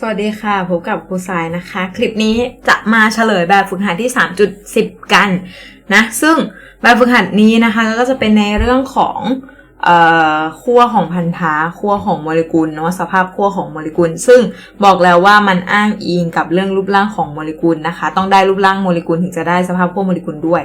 สวัสดีค่ะพบกับครูสายนะคะ คลิปนี้จะมาเฉลยแบบฝึกหัดที่ 3.10 กันนะซึ่งแบบฝึกหัดนี้นะคะก็จะเป็นในเรื่องของขั้วของพันธะขั้วของโมเลกุลเนาะสภาพขั้วของโมเลกุล ซึ่งบอกแล้วว่ามันอ้างอิงกับเรื่องรูปร่างของโมเลกุลนะคะ ต้องได้รูปร่างโมเลกุลถึงจะได้สภาพขั้วโมเลกุลด้วย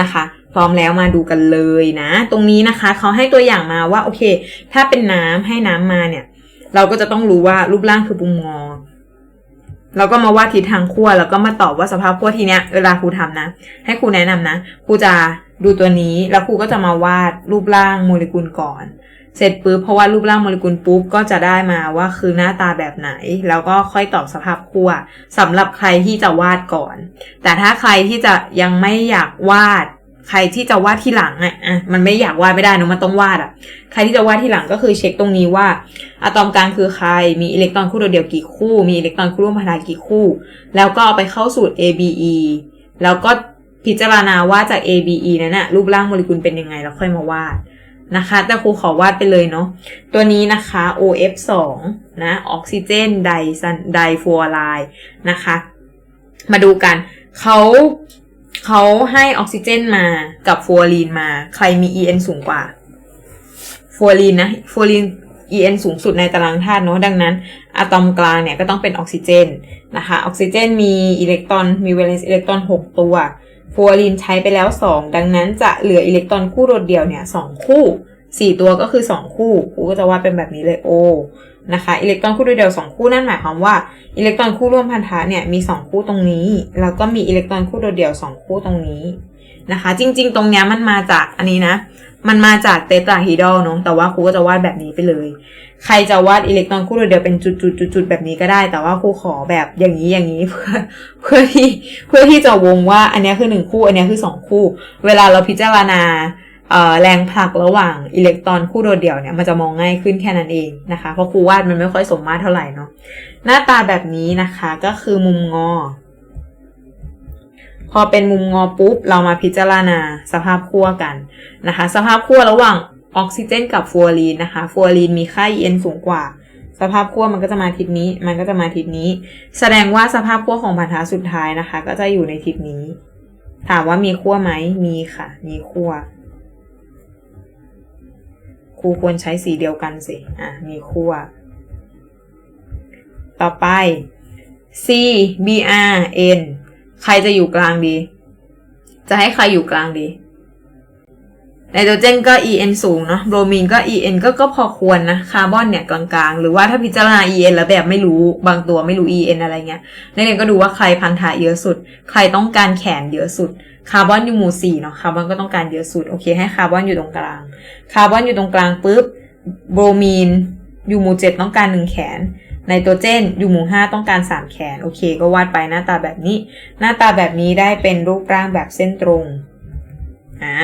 นะคะ พร้อมแล้วมาดูกันเลยนะ ตรงนี้นะคะเขาให้ตัวอย่างมาว่าโอเค ถ้าเป็นน้ำให้น้ำมาเนี่ย เราก็จะต้องรู้ว่ารูปร่างคือปุ่มงเราก็มาวาดทิศทางขั้วแล้วก็มาตอบว่าสภาพขั้วทีเนี้ยเวลาครูทำนะ ให้ครูแนะนำนะครูจะดูตัวนี้แล้วครูก็จะมาวาดรูปร่างโมเลกุลก่อน เสร็จปุ๊บเพราะว่ารูปร่างโมเลกุลปุ๊บก็จะได้มาว่าคือหน้าตาแบบไหน แล้วก็ค่อยตอบสภาพขั้วสำหรับใครที่จะวาดก่อน แต่ถ้าใครที่จะยังไม่อยากวาด ใครที่จะวาดที่หลังอะมันไม่อยากวาดไม่ได้นอะมันต้องวาดอะ ใครที่จะวาดที่หลังก็คือเช็คตรงนี้ว่าอะตอมกลางคือใคร มีอิเล็กตรอนคู่โดดเดี่ยวกี่คู่ มีอิเล็กตรอนคู่ร่วมพันธะกี่คู่ แล้วก็เอาไปเข้าสูตร ABE แล้วก็พิจารณาว่าจาก ABE นั้นนะรูปร่างโมเลกุลเป็นยังไงแล้วค่อยมาวาดนะคะ แต่ครูขอวาดไปเลยเนาะตัวนี้นะคะ OF2 นะออกซิเจนไดซันไดฟลูออไรด์นะคะ มาดูกันเขา เขาให้ออกซิเจนมากับฟลูออรีนมา ใครมี EN สูงกว่าฟลูออรีนนะฟลูออรีน En สูงสุดในตารางธาตุเนาะดังนั้นอะตอมกลางเนี่ยก็ต้องเป็นออกซิเจนนะคะออกซิเจนมีอิเล็กตรอนมีเวเลนซ์อิเล็กตรอน 6 ตัวฟลูออรีนใช้ไปแล้ว 2 ดังนั้นจะเหลืออิเล็กตรอนคู่โดดเดี่ยวเนี่ย2คู่ 4ตัวก็คือ2คู่ครูก็จะวาดเป็นแบบนี้เลย O นะคะอิเล็กตรอนคู่โดดเดี่ยว2คู่นั่นหมายความว่าอิเล็กตรอนคู่ร่วมพันธะเนี่ยมี2คู่ตรงนี้แล้วก็มีอิเล็กตรอนคู่โดดเดี่ยว2คู่ตรงนี้นะคะ จริง ๆ ตรงเนี้ยมันมาจากอันนี้นะ มันมาจากเตตราฮีดอลเนาะแต่ว่าครูก็จะวาดแบบนี้ไปเลย ใครจะวาดอิเล็กตรอนคู่โดดเดี่ยวเป็นจุดๆๆแบบนี้ก็ได้ แต่ว่าครูขอแบบอย่างนี้อย่างนี้เพื่อเพื่อที่เพื่อที่จะวงว่าอันนี้คือหนึ่งคู่ อันนี้คือสองคู่ เวลาเราพิจารณา แรงผลักระหว่างอิเล็กตรอนคู่โดดเดี่ยวเนี่ยมันจะมองง่ายขึ้นแค่นั้นเองนะคะ เพราะครูวาดมันไม่ค่อยสมมาตรเท่าไหร่เนาะหน้าตาแบบนี้นะคะก็คือมุมงอ พอเป็นมุมงอปุ๊บ เรามาพิจารณาสภาพขั้วกันนะคะ สภาพขั้วระหว่างออกซิเจนกับฟลูออรีนนะคะฟลูออรีนมีค่า En สูงกว่า สภาพขั้วมันก็จะมาทิศนี้ มันก็จะมาทิศนี้ แสดงว่าสภาพขั้วของพันธะสุดท้ายนะคะ ก็จะอยู่ในทิศนี้ ถามว่ามีขั้วไหมมีค่ะ มีขั้ว ครูควรใช้สีเดียวกันสิ อะ มีขั้วต่อไป C B R N ใครจะอยู่กลางดี จะให้ใครอยู่กลางดี ไนโตรเจนก็ En สูงเนาะ โบรมีนก็ En ก็ก็พอควรนะ คาร์บอนเนี่ยกลางๆ หรือว่าถ้าพิจารณา En แล้วแบบไม่รู้ บางตัวไม่รู้ En อะไรเงี้ย นักเรียนก็ดูว่าใครพันธะเยอะสุด ใครต้องการแขนเยอะสุด คาร์บอนอยู่หมู่สี่เนาะคาร์บอนก็ต้องการเยอะสุดโอเคให้คาร์บอนอยู่ตรงกลางคาร์บอนอยู่ตรงกลางปุ๊บโบรมีนอยู่หมู่เจ็ดต้องการหนึ่งแขนไนโตรเจนอยู่หมู่ห้าต้องการสามแขนโอเค ก็วาดไปหน้าตาแบบนี้ หน้าตาแบบนี้ได้เป็นรูปร่างแบบเส้นตรงอ่า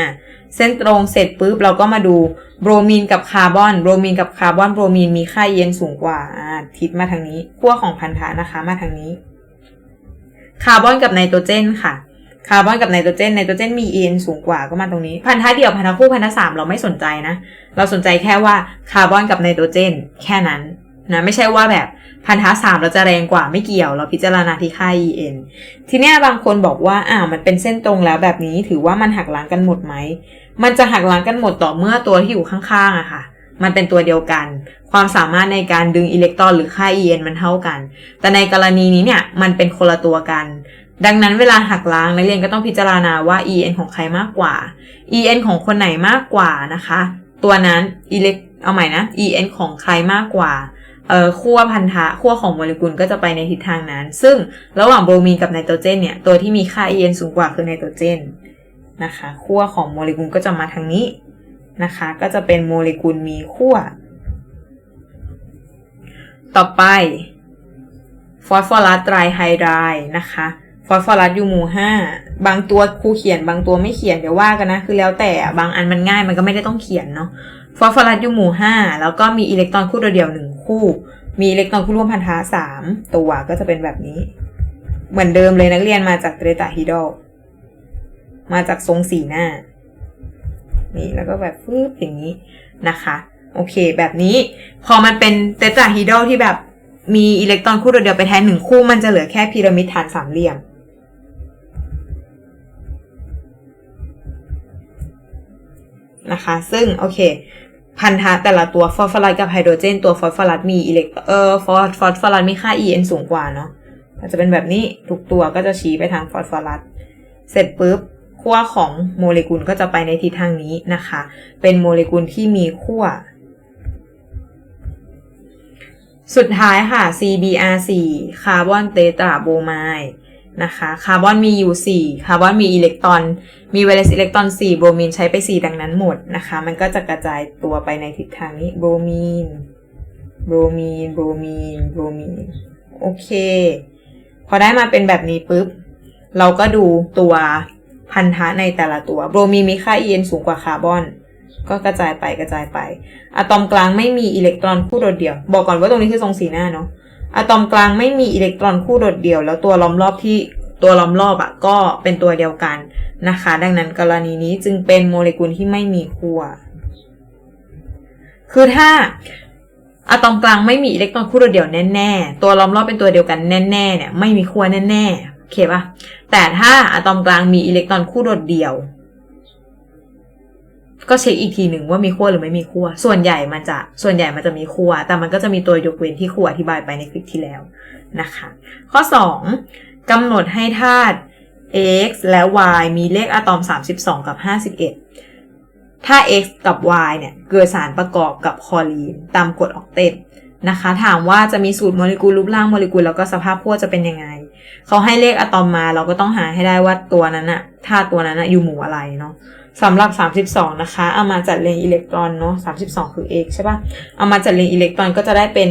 เส้นตรงเสร็จปุ๊บเราก็มาดูโบรมีนกับคาร์บอนโบรมีนกับคาร์บอนโบรมีนมีค่าเย็นสูงกว่าอ่าทิศมาทางนี้ขั้วของพันธะนะคะมาทางนี้ คาร์บอนกับไนโตรเจนค่ะ คาร์บอนกับไนโตรเจนไนโตรเจนมี En สูงกว่าก็มาตรงนี้ พันธะเดี่ยวพันธะคู่พันธะสามเราไม่สนใจนะ เราสนใจแค่ว่าคาร์บอนกับไนโตรเจนแค่นั้นนะไม่ใช่ว่าแบบพันธะสามเราจะแรงกว่าไม่เกี่ยว เราพิจารณาที่ค่า En ทีเนี้ยบางคนบอกว่าอ่ามันเป็นเส้นตรงแล้วแบบนี้ถือว่ามันหักล้างกันหมดไหม มันจะหักล้างกันหมดต่อเมื่อตัวที่อยู่ข้างๆอะค่ะ มันเป็นตัวเดียวกัน ความสามารถในการดึงอิเล็กตรอนหรือค่า En มันเท่ากัน แต่ในกรณีนี้เนี่ยมันเป็นคนละตัวกัน ดังนั้นเวลาหักล้างนักเรียนก็ต้องพิจารณาว่า En ของใครมากกว่า En ของคนไหนมากกว่านะคะ ตัวนั้นอิเล็กเอาใหม่นะ En ของใครมากกว่าเอ่อขั้วพันธะขั้วของโมเลกุลก็จะไปในทิศทางนั้น ซึ่งระหว่างโบรมีนกับไนโตรเจนเนี่ยตัวที่มีค่า En สูงกว่าคือไนโตรเจนนะคะขั้วของโมเลกุลก็จะมาทางนี้นะคะ ก็จะเป็นโมเลกุลมีขั้วต่อไปฟอสฟอรัสไตรไฮไดร์นะคะ ฟอสฟอรัสอยู่หมู่ห้าบางตัวครูเขียนบางตัวไม่เขียนเดี๋ยวว่ากันนะ คือแล้วแต่บางอันมันง่ายมันก็ไม่ได้ต้องเขียนเนาะฟอสฟอรัสอยู่หมู่ห้าแล้วก็มีอิเล็กตรอนคู่โดดเดียวหนึ่งคู่ มีอิเล็กตรอนคู่ร่วมพันธะสามตัวก็จะเป็นแบบนี้ เหมือนเดิมเลยนักเรียนมาจากเตตาฮิดอลมาจากทรงสีหน้า นี่แล้วก็แบบฟืบอย่างนี้นะคะ โอเค แบบนี้พอมันเป็นเตตาฮีดอลที่แบบมีอิเล็กตรอนคู่โดดเดียวไปแทนหนึ่งคู่มันจะเหลือแค่พีระมิดฐานสามเหลี่ยม นะคะ ซึ่งโอเค พันธะแต่ละตัวฟอสฟอรัสกับไฮโดรเจน ตัวฟอสฟอรัสมีอิเล็กเออฟอสฟอสฟอรัสมีค่า En สูงกว่าเนาะก็จะเป็นแบบนี้ทุกตัวก็จะชี้ไปทางฟอสฟอรัสเสร็จปุ๊บขั้วของโมเลกุลก็จะไปในทิศทางนี้นะคะ เป็นโมเลกุลที่มีขั้ว สุดท้ายค่ะ CBr4 คาร์บอนเตตราโบไมด์ นะคะคาร์บอนมีอยู่ 4 คาร์บอนมีอิเล็กตรอน มีเวเลสอิเล็กตรอน 4 โบรมีนใช้ไป 4 ดังนั้นหมดนะคะ มันก็จะกระจายตัวไปในทิศทางนี้โบรมีน โบรมีน โบรมีน โบรมีน โอเค พอได้มาเป็นแบบนี้ปุ๊บ เราก็ดูตัวพันธะในแต่ละตัว โบรมีนมีค่า En สูงกว่าคาร์บอน ก็กระจายไปกระจายไป อะตอมกลางไม่มีอิเล็กตรอนคู่โดดเดี่ยว บอกก่อนว่าตรงนี้คือทรงสีหน้าเนาะ อะตอมกลางไม่มีอิเล็กตรอนคู่โดดเดี่ยว แล้วตัวล้อมรอบที่ตัวล้อมรอบอะก็เป็นตัวเดียวกันนะคะ ดังนั้นกรณีนี้จึงเป็นโมเลกุลที่ไม่มีขั้วคือถ้าอะตอมกลางไม่มีอิเล็กตรอนคู่โดดเดี่ยวแน่ๆ ตัวล้อมรอบเป็นตัวเดียวกันแน่ๆเนี่ยไม่มีขั้วแน่ๆโอเคปะแต่ถ้าอะตอมกลางมีอิเล็กตรอนคู่โดดเดี่ยว ก็เช็คอีกทีหนึ่งว่ามีขั้วหรือไม่มีขั้วส่วนใหญ่มันจะส่วนใหญ่มันจะมีขั้วแต่มันก็จะมีตัวยกเว้นที่ครูอธิบายไปในคลิปที่แล้วนะคะ ข้อ 2กำหนดให้ธาตุ x และ y มีเลขอะตอม 32 กับ 51 ถ้า x กับ y เนี่ยเกิดสารประกอบกับคลอรีน ตามกฎออกเตตนะคะ ถามว่าจะมีสูตรโมเลกุลรูปร่างโมเลกุลแล้วก็สภาพขั้วจะเป็นยังไงเขาให้เลขอะตอมมาเราก็ต้องหาให้ได้ว่าตัวนั้นอะธาตุตัวนั้นอะอยู่หมู่อะไรเนาะ สำหรับ 32 นะคะ เอามาจัดเรียงอิเล็กตรอนเนาะ32 คือ x ใช่ปะเอามาจัดเรียงอิเล็กตรอนก็จะได้เป็น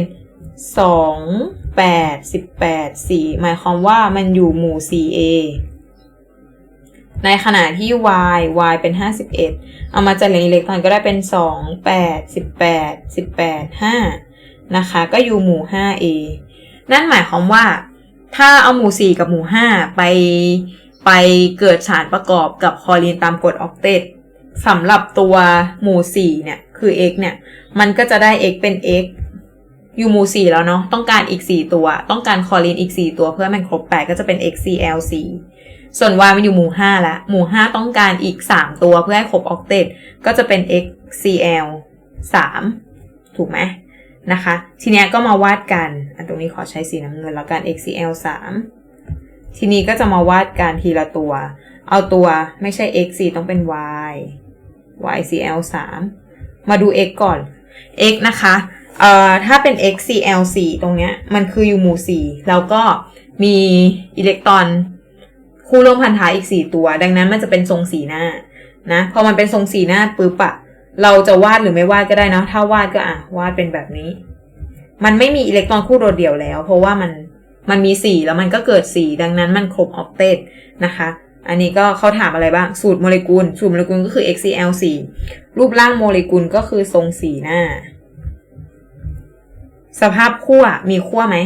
2 8 18 4 หมายความว่ามันอยู่หมู่ 4a ในขณะที่ y y เป็น 51 เอามาจัดเรียงอิเล็กตรอนก็ได้เป็น 2 8 18 18 5 นะคะ ก็อยู่หมู่ 5a นั่นหมายความว่า ถ้าเอาหมู่ 4 กับหมู่ 5 ไป ไปเกิดสารประกอบกับคอรีนตามกฎออกเตตสำหรับตัวหมู่4เนี่ย คือ x เนี่ย มันก็จะได้ x เป็น x อยู่หมู่4แล้วเนาะ ต้องการอีก4ตัว ต้องการคอรีนอีก4ตัวเพื่อมันครบ8ก็จะเป็น xcl4 ส่วน y มันอยู่หมู่5ล้วหมู่5ต้องการอีก3ตัวเพื่อให้ครบออกเตตก็จะเป็น xcl3 ถูกไหมนะคะ ทีเนี้ยก็มาวาดกัน อันตรงนี้ขอใช้สีน้ำเงินแล้วกัน xcl3 ทีนี้ก็จะมาวาดการทีละตัว เอาตัวไม่ใช่ x 4ต้องเป็น y ycl 3มาดู x ก่อน x นะคะเอ่อถ้าเป็น xcl 4ตรงเนี้ยมันคืออยู่หมู่ 4 แล้วก็มีอิเล็กตรอนคู่ร่วมพันธะอีก 4 ตัว ดังนั้นมันจะเป็นทรงสีหน้านะพอมันเป็นทรงสีหน้าปุ๊บอะเราจะวาดหรือไม่วาดก็ได้นะถ้าวาดก็อะวาดเป็นแบบนี้ มันไม่มีอิเล็กตรอนคู่โดดเดี่ยวแล้ว เพราะว่ามัน มันมีสี่แล้วมันก็เกิดสี่ดังนั้นมันครบออกเตตนะคะ อันนี้ก็เขาถามอะไรบ้าง สูตรโมเลกุล สูตรโมเลกุลก็คือ xcl 4 รูปร่างโมเลกุลก็คือทรงสีหน้า สภาพขั้วมีขั้วไหม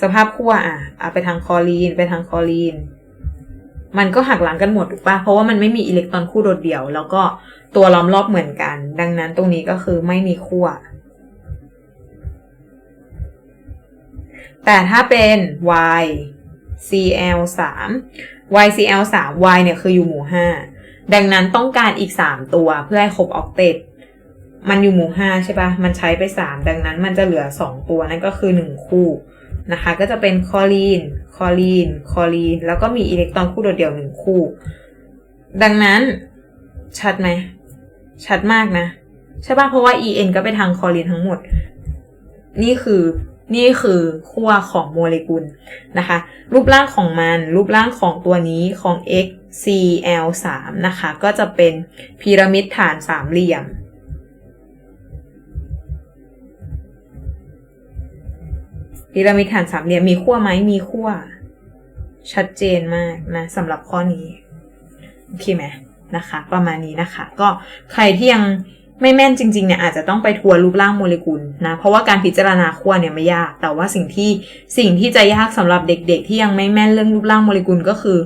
สภาพขั้วอะเอาไปทางคอรีน ไปทางคอรีน มันก็หักหลังกันหมดถูกปะเพราะว่ามันไม่มีอิเล็กตรอนคู่โดดเดี่ยว แล้วก็ตัวล้อมรอบเหมือนกัน ดังนั้นตรงนี้ก็คือไม่มีขั้ว แต่ถ้าเป็น y cl 3 y cl 3 y เนี่ยคืออยู่หมู่ 5 ดังนั้นต้องการอีก 3 ตัวเพื่อให้ครบออกเตตมันอยู่หมู่5ใช่ปะมันใช้ไป 3 ดังนั้นมันจะเหลือ 2 ตัวนั่นก็คือ 1 คู่นะคะ ก็จะเป็นคลอรีนคลอรีนคลอรีน แล้วก็มีอิเล็กตรอนคู่โดดเดี่ยว1คู่ ดังนั้นชัดไหม ชัดมากนะ ใช่ปะเพราะว่า en ก็ไปทางคลอรีนทั้งหมด นี่คือ นี่คือขั้วของโมเลกุลนะคะ รูปร่างของมัน รูปร่างของตัวนี้ของ xcl3 นะคะ ก็จะเป็นพีระมิดฐานสามเหลี่ยม พีระมิดฐานสามเหลี่ยมมีขั้วไหมมีขั้ว ชัดเจนมากนะสำหรับข้อนี้ โอเคไหมนะคะ ประมาณนี้นะคะ ก็ใครที่ยัง ไม่แม่นจริงๆเนี่ยอาจจะต้องไปทัวร์รูปร่างโมเลกุลนะเพราะว่าการพิจารณาขั้วเนี่ยไม่ยาก แต่ว่าสิ่งที่สิ่งที่จะยากสำหรับเด็กๆ ที่ยังไม่แม่นเรื่องรูปร่างโมเลกุลก็คือ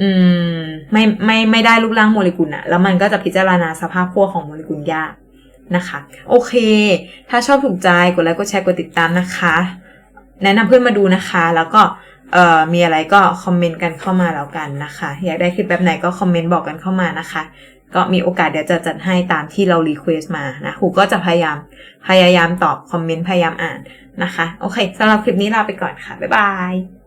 อืม ไม่ไม่ไม่ได้รูปร่างโมเลกุลอะแล้วมันก็จะพิจารณาสภาพขั้วของโมเลกุลยากนะคะ โอเค ถ้าชอบถูกใจกดไลค์กดแชร์กดติดตามนะคะ แนะนำเพื่อนมาดูนะคะ แล้วก็เอ่อมีอะไรก็คอมเมนต์กันเข้ามาแล้วกันนะคะ อยากได้คลิปแบบไหนก็คอมเมนต์บอกกันเข้ามานะคะ ก็มีโอกาสเดี๋ยวจะจัดให้ตามที่เรารีเควส์มานะครูก็จะพยายามพยายามตอบคอมเมนต์พยายามอ่านนะคะ โอเคสำหรับคลิปนี้ลาไปก่อนค่ะ บ๊ายบาย